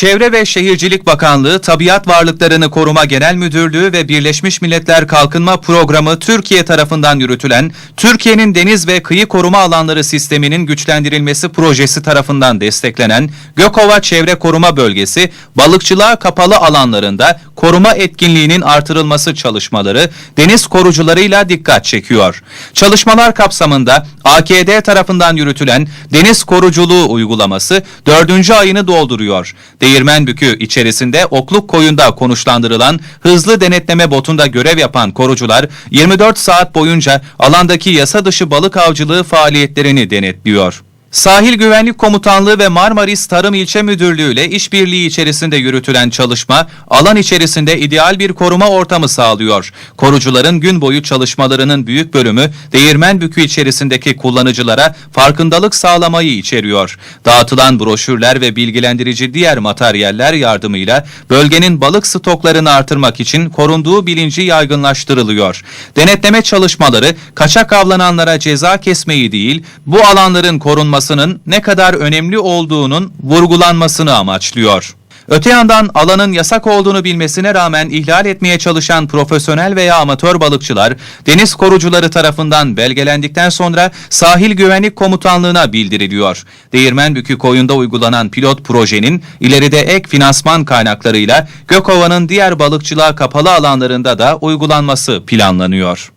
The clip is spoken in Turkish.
Çevre ve Şehircilik Bakanlığı, Tabiat Varlıklarını Koruma Genel Müdürlüğü ve Birleşmiş Milletler Kalkınma Programı Türkiye tarafından yürütülen Türkiye'nin Deniz ve Kıyı Koruma Alanları Sistemi'nin güçlendirilmesi projesi tarafından desteklenen Gökova Çevre Koruma Bölgesi, balıkçılığa kapalı alanlarında koruma etkinliğinin artırılması çalışmaları deniz korucularıyla dikkat çekiyor. Çalışmalar kapsamında AKD tarafından yürütülen deniz koruculuğu uygulaması dördüncü ayını dolduruyor. Değirmenbükü içerisinde Okluk Koyun'da konuşlandırılan hızlı denetleme botunda görev yapan korucular 24 saat boyunca alandaki yasa dışı balık avcılığı faaliyetlerini denetliyor. Sahil Güvenlik Komutanlığı ve Marmaris Tarım İlçe Müdürlüğü ile işbirliği içerisinde yürütülen çalışma, alan içerisinde ideal bir koruma ortamı sağlıyor. Korucuların gün boyu çalışmalarının büyük bölümü Değirmenbükü içerisindeki kullanıcılara farkındalık sağlamayı içeriyor. Dağıtılan broşürler ve bilgilendirici diğer materyaller yardımıyla bölgenin balık stoklarını artırmak için korunduğu bilinci yaygınlaştırılıyor. Denetleme çalışmaları kaçak avlananlara ceza kesmeyi değil, bu alanların korunmasının ne kadar önemli olduğunun vurgulanmasını amaçlıyor. Öte yandan alanın yasak olduğunu bilmesine rağmen ihlal etmeye çalışan profesyonel veya amatör balıkçılar deniz korucuları tarafından belgelendikten sonra Sahil Güvenlik Komutanlığı'na bildiriliyor. Değirmenbükü koyunda uygulanan pilot projenin ileride ek finansman kaynaklarıyla Gökova'nın diğer balıkçılığa kapalı alanlarında da uygulanması planlanıyor.